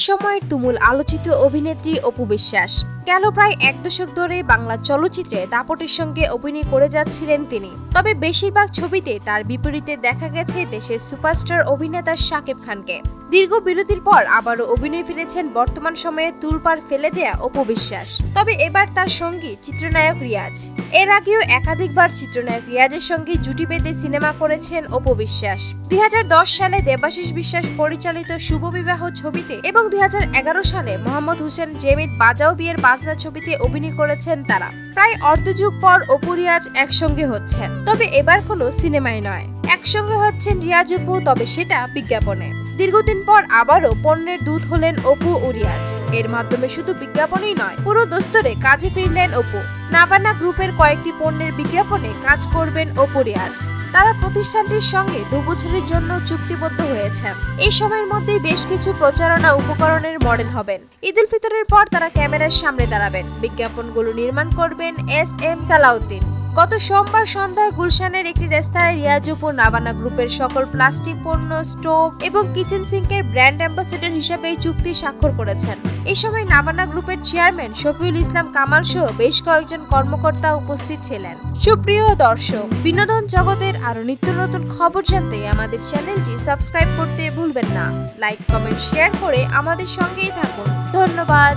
সময়ের তুমুল আলোচিত অভিনেত্রী অপু বিশ্বাস। গেল প্রায় এক দশক ধরে বাংলা চলচ্চিত্রে দাপটের সঙ্গে অভিনয় করে যাচ্ছিলেন তিনি। তবে বেশিরভাগ ছবিতে তার বিপরীতে দেখা গেছে দেশের সুপারস্টার অভিনেতা শাকিব খানকে। দীর্ঘ বিরতির পর আবারও অভিনয় ফিরেছেন বর্তমান সময়ে তুলপার ফেলে দেয়া অপু বিশ্বাস। তবে এবার তার সঙ্গী চিত্রনায়ক রিয়াজ। এর আগেও একাধিকবার চিত্রনায়ক রিয়াজের সঙ্গে জুটি বেঁধে সিনেমা করেছেন অপু বিশ্বাস। দুই সালে দেবাশিস বিশ্বাস পরিচালিত শুভ বিবাহ ছবিতে এবং দুই হাজার এগারো সালে মোহাম্মদ হোসেন জেমির বাজাও বিয়ের বাজনা ছবিতে অভিনয় করেছেন তারা। প্রায় অর্ধযুগ পর অপু রিয়াজ একসঙ্গে হচ্ছেন। তবে এবার কোনো সিনেমায় নয়। একসঙ্গে হচ্ছেন রিয়াজ অপু, তবে সেটা বিজ্ঞাপনে। দীর্ঘদিন পর আবারও পণ্যের দূত হলেন অপু ও রিয়াজ এর মাধ্যমে শুধু বিজ্ঞাপনই নয়, পুরো দোস্তরে কাজে ফিরলেন অপু। নাবানা গ্রুপের কয়েকটি পণ্যের বিজ্ঞাপনে কাজ করবেন অপু রিয়াজ তারা প্রতিষ্ঠানটির সঙ্গে দু বছরের জন্য চুক্তিবদ্ধ হয়েছেন। এই সময়ের মধ্যেই বেশ কিছু প্রচারণা উপকরণের মডেল হবেন। ঈদ উল ফিতরের পর তারা ক্যামেরার সামনে দাঁড়াবেন। বিজ্ঞাপনগুলো নির্মাণ করবেন এস এম সালাউদ্দিন। গত সোমবার সন্ধ্যায় গুলশানের একটি রেস্তায় রিয়াজুপুর নাবানা গ্রুপের সকল প্লাস্টিক পণ্য, স্টোভ এবং কিচেন সিঙ্কের ব্র্যান্ড অ্যাম্বাসেডর হিসেবে এই চুক্তি স্বাক্ষর করেছেন। এই সময় নাবানা গ্রুপের চেয়ারম্যান শফিউল ইসলাম কামাল সহ বেশ কয়েকজন কর্মকর্তা উপস্থিত ছিলেন। সুপ্রিয় দর্শক, বিনোদন জগতের আরও নিত্য নতুন খবর জানতে আমাদের চ্যানেলটি সাবস্ক্রাইব করতে ভুলবেন না। লাইক, কমেন্ট, শেয়ার করে আমাদের সঙ্গেই থাকুন। ধন্যবাদ।